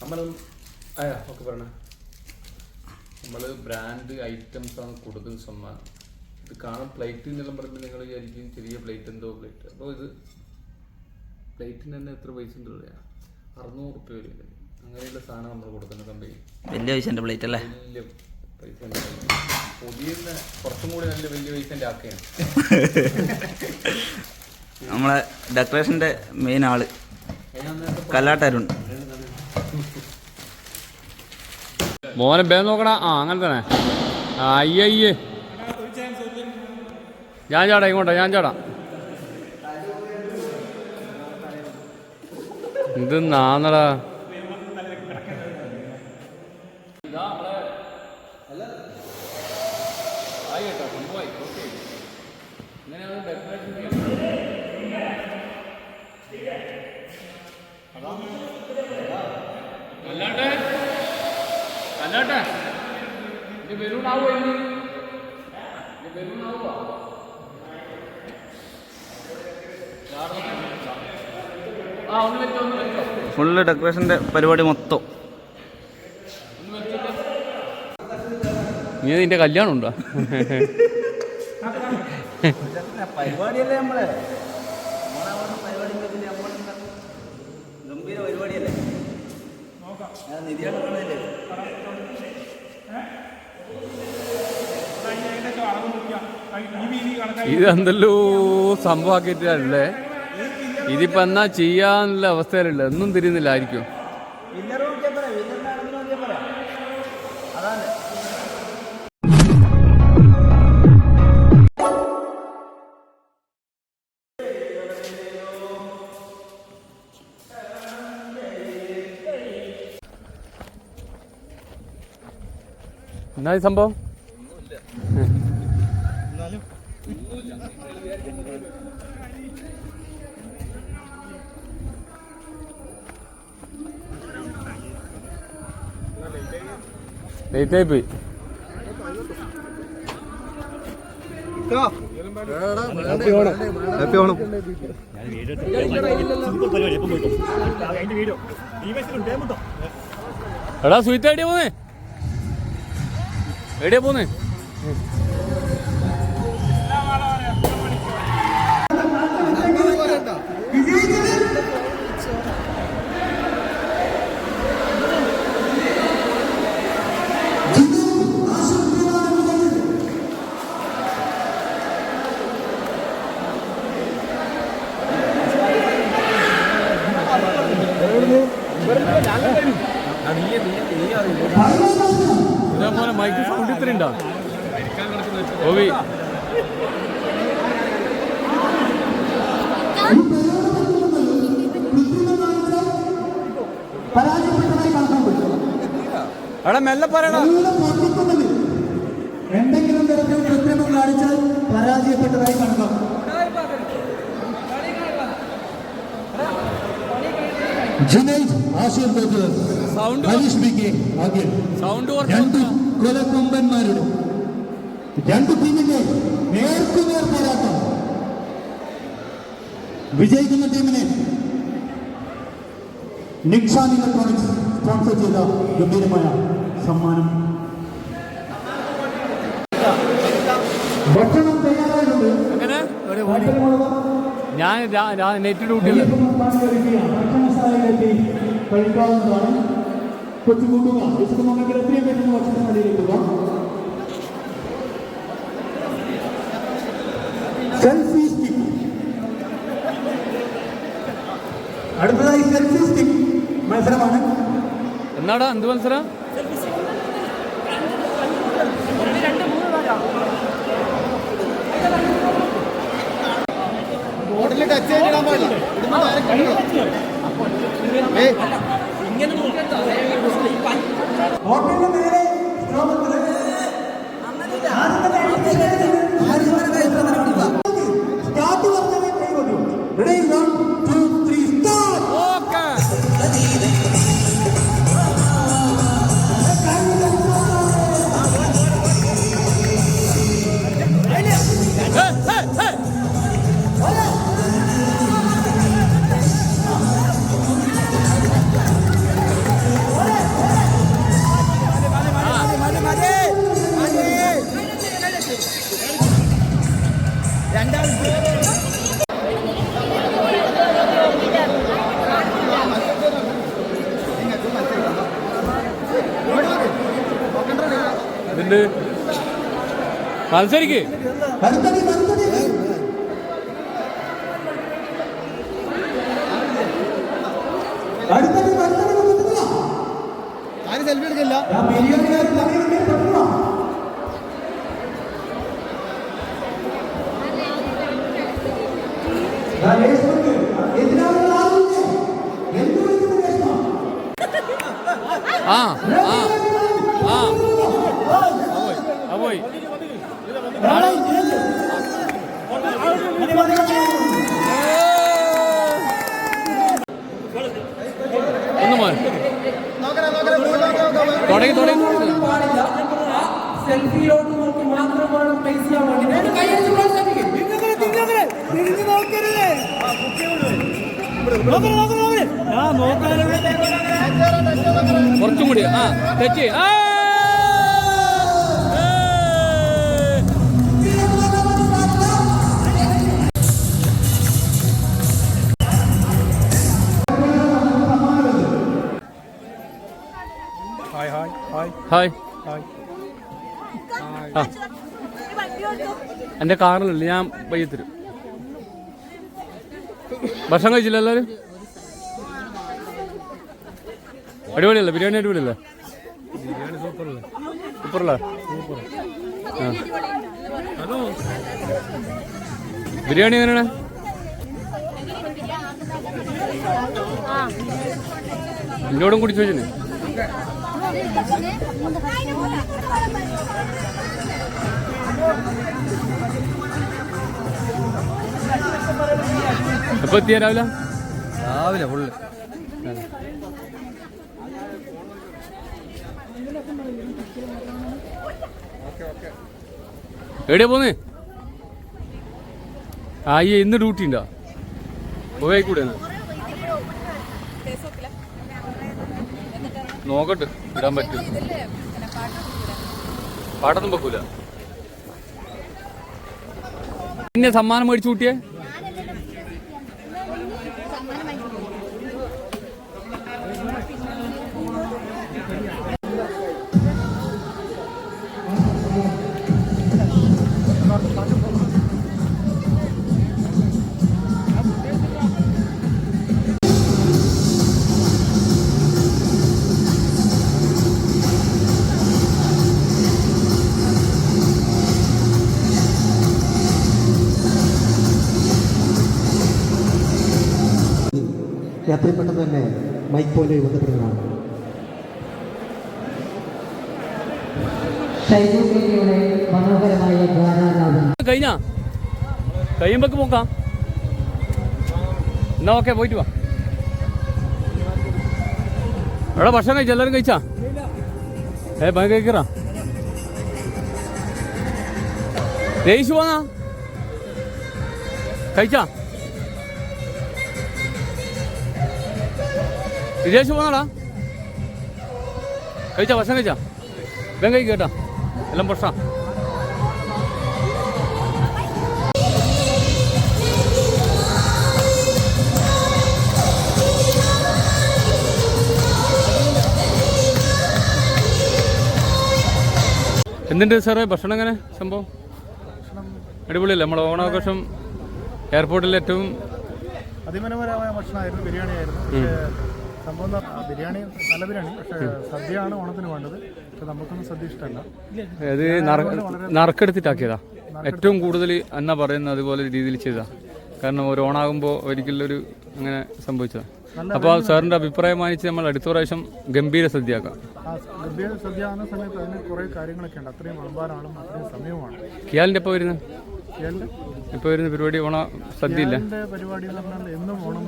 നമ്മൾ അയ്യാ ഓക്കെ പറഞ്ഞ. നമ്മൾ ബ്രാൻഡ് ഐറ്റംസ് ആണ് കൂടുതൽ സമ്മാനം ഇത് കാണാൻ പ്ലേറ്റ് എന്നെല്ലാം പറയുമ്പോൾ നിങ്ങൾ വിചാരിക്കും ചെറിയ പ്ലേറ്റ് എന്തോ പ്ലേറ്റ് അപ്പോൾ ഇത് പ്ലേറ്റിന് തന്നെ എത്ര പൈസ ഉണ്ട് പറയാം അറുന്നൂറ് റുപ്യ വരും അങ്ങനെയുള്ള സാധനം നമ്മൾ കൊടുക്കുന്ന കമ്പനി വലിയ പൈസ പ്ലേറ്റ് അല്ലേ? വലിയ പൈസ പുതിയ കുറച്ചും കൂടി നല്ല വലിയ പൈസ ആക്കുകയാണ് നമ്മളെ ഡെക്കറേഷന്റെ മെയിൻ ആൾ. കല്ലാട്ടരുൺ മോനെ ബേ നോക്കടാ. ആ അങ്ങനെ തന്നെ. അയ്യയ്യേ അയ്യേ അയ്യേ. ഞാൻ ചാടാ ഇങ്ങോട്ടാ ഞാൻ ചാടാം. ഇത് നാന്നടാ. ഇത് ബലൂണാവോ ഇനി ഒന്ന് വെച്ചോ ഫുള്ള് ഡെക്കറേഷന്റെ പരിപാടി മൊത്തം. നീ നിന്റെ കല്യാണം ഉണ്ടോ പരിപാടിയല്ലേ നമ്മളെ? ഇതെന്തല്ലോ സംഭവമാക്കിയിട്ടല്ലേ ഇതിപ്പോ എന്നാ ചെയ്യാന്നുള്ള അവസ്ഥയിലുള്ള ഒന്നും തിരിയുന്നില്ലായിരിക്കും. വിന്നർ നോക്കിയാൽ പറയാം വിന്നറിന്റെ അളവ് നോക്കിയാൽ പറയാം അതാണ് എന്നാ ഈ സംഭവം ലേറ്റ് ആയി പോയി. ഹാപ്പി ഓണം എടാ സുഹിത്ത് എവിടെയാ പോന്നെ? എവിടെയാ പോന്നേ? ഉണ്ടോ ഓവി എടാ മെല്ലെ പറയടാ. എന്തെങ്കിലും തരത്തിൽ കൃത്രിമം കാണിച്ചാൽ പരാജയപ്പെട്ടതായി കാണാം Junaid Baker sound K sound കൊലക്കൊമ്പന്മാരുടെ രണ്ട് ടീമിന്റെ നേർക്കുനേർ പോരാട്ടം. വിജയിക്കുന്ന ടീമിനെ നിക്സാൻ ഇലക്ട്രോണിക്സ് സ്പോൺസർ ചെയ്ത ഗംഭീരമായ സമ്മാനം. ഭക്ഷണം തയ്യാറായിട്ടുണ്ട്. ഞാൻ നെറ്റ് ഭക്ഷണശാലയിലെത്തി കഴിക്കാവുന്നതാണ്. കൊച്ചു കൂട്ടുക വിശക്കുന്നുണ്ടെങ്കിൽ എത്രയും പെട്ടെന്ന് ഭക്ഷണശാലയിലേക്ക് പോകാം സെൽഫി സ്റ്റിക്ക് അടുത്തതായി സെൽഫി സ്റ്റിക്ക് മത്സരമാണ്. എന്നാടാ എന്ത് മത്സരം? മത്സരിക്ക് ആരും സെൽഫി എടുക്കില്ല ആ ആ? ആ ആ ആ ആ പോയി കുറച്ചും കൂടി. ആ തെറ്റി. ആ. ഹായ് ആ. എന്റെ കാറിലല്ല ഞാൻ പയ്യെ തരും. ഭക്ഷണം കഴിച്ചില്ല എല്ലാവരും? അടിപൊളിയല്ലേ? ബിരിയാണി അടിപൊളിയല്ലേ? സൂപ്പറല്ലേ? ബിരിയാണി എങ്ങനെയാണ്? എന്നോടും കുടിച്ചു ചോദിച്ചു എപ്പോ എത്തിയ രാവിലെ? രാവിലെ ഫുള്ള് എവിടെയാ പോന്നേ? ആ ഈ ഇന്ന് ഡ്യൂട്ടി ഉണ്ടോ പോയി കൂടെ നോക്കട്ടെ. ഇടാൻ പറ്റും. പാട്ടൊന്നും വെക്കൂല. പിന്നെ സമ്മാനം മേടിച്ചു കൂട്ടിയേ? എത്രയും പെട്ടെന്ന് തന്നെ മൈക്ക് പോയിന്റ് ബന്ധപ്പെടുന്നതാണ് കഴിഞ്ഞാ? കഴിയുമ്പോ പോക്കാം. എന്നാ ഓക്കെ പോയിട്ട് വാ. എവിടെ ഭക്ഷണം കഴിച്ച? എല്ലാവരും കഴിച്ചാ? ഏ ഭയ കഴിക്കറാ രേഷ് പോന്നാ? കഴിച്ചാ? വിദേശ് പോന്നാടാ? കഴിച്ചാ ഭക്ഷണം കഴിച്ചാ? വേഗം കഴിക്കും കേട്ടാ. എല്ലാം പ്രശ്ന. എന്തിന്റെ സാറേ? ഭക്ഷണം എങ്ങനെ? സംഭവം? അടിപൊളിയല്ലേ? നമ്മുടെ ഓണാഘോഷം എയർപോർട്ടിൽ ഏറ്റവും അതിമനോഹരമായ ഭക്ഷണമായിരുന്നു. ബിരിയാണി ആയിരുന്നു സംഭവം ബിരിയാണി നല്ല ബിരിയാണി പക്ഷേ സദ്യയാണ് ഓണത്തിന് വേണ്ടത്. പക്ഷെ നമുക്കൊന്നും സദ്യ ഇഷ്ടമല്ല. നറുക്കെടുത്തിട്ടാക്കിയതാ? ഏറ്റവും കൂടുതൽ എന്നാ പറയുന്ന അതുപോലെ രീതിയിൽ ചെയ്താ കാരണം ഒരു ഓണാകുമ്പോൾ ഒരിക്കലും ഒരു അങ്ങനെ സംഭവിച്ചതാ. അപ്പോൾ സാറിന്റെ അഭിപ്രായം മാനിച്ച് നമ്മൾ അടുത്ത പ്രാവശ്യം ഗംഭീര സദ്യയാക്കാം. ആക്കാം ഗംഭീര സദ്യ ആകുന്ന സമയത്ത് അതിന് കുറേ കാര്യങ്ങളൊക്കെ ഉണ്ട്. അത്രയും വിളമ്പാനാണ് അത്രയും സമയമാണ് കിയാലിന്റെ എപ്പോൾ വരുന്നത്? ഇപ്പോൾ വരുന്ന പരിപാടി ഓണ സദ്യ ഇല്ല പരിപാടി എന്ന് എന്നും ഓണം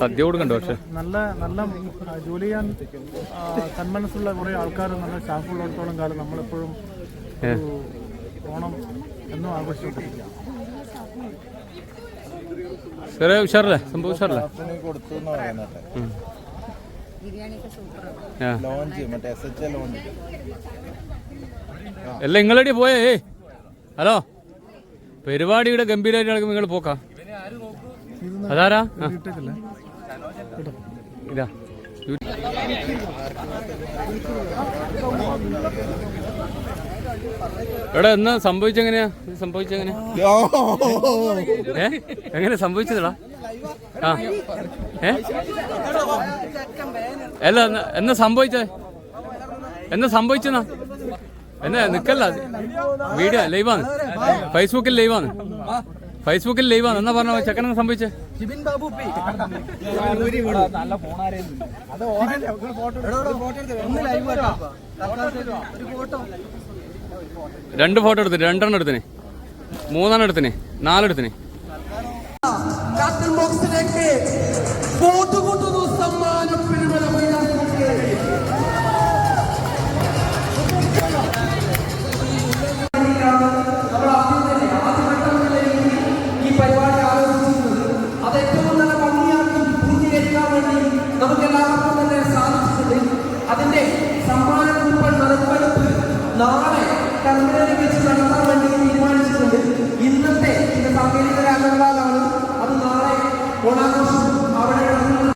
സദ്യ കൊടുക്കണ്ടോ പക്ഷെ? നല്ല നല്ല ജോലി ചെയ്യാൻ തന്മനസ്സുള്ള കുറേ ആൾക്കാർ നല്ല സ്റ്റാഫുള്ളിടത്തോളം കാലം നമ്മളെപ്പോഴും ഓണം എന്നും ആഘോഷിച്ചുകൊണ്ടിരിക്കുക. സാറേ ഉഷാറല്ലേ? സംഭവം ഉഷാറല്ലേ? കൊടുത്തു എല്ലാം നിങ്ങളടി പോയേ ഹലോ. പരിപാടിയുടെ ഗംഭീരമായിട്ട് നടക്കുമ്പോൾ നിങ്ങൾ പോക്കാ. അതാരാ? ഇതാ. എടാ എന്നാ സംഭവിച്ചെങ്ങനെയാ? സംഭവിച്ചെങ്ങനെയാ? ഏ? എങ്ങനെ സംഭവിച്ചതാ ആ. ഏ? അല്ല എന്നാ- സംഭവിച്ചേ? എന്നാ സംഭവിച്ചെന്നാ? എന്നാ നിക്കല്ല വീഡിയോ ലൈവാണ്. ഫേസ്ബുക്കിൽ ലൈവാണ്. ഫേസ്ബുക്കിൽ ലൈവാണ്. എന്നാ പറഞ്ഞ ചെക്കനെന്ന് സംഭവിച്ചേ? രണ്ട് ഫോട്ടോ എടുത്തിന് രണ്ടെണ്ണം എടുത്തിന്. മൂന്നെണ്ണം എടുത്തിന് നാലെടുത്തിന് ബോക്സിലേക്ക്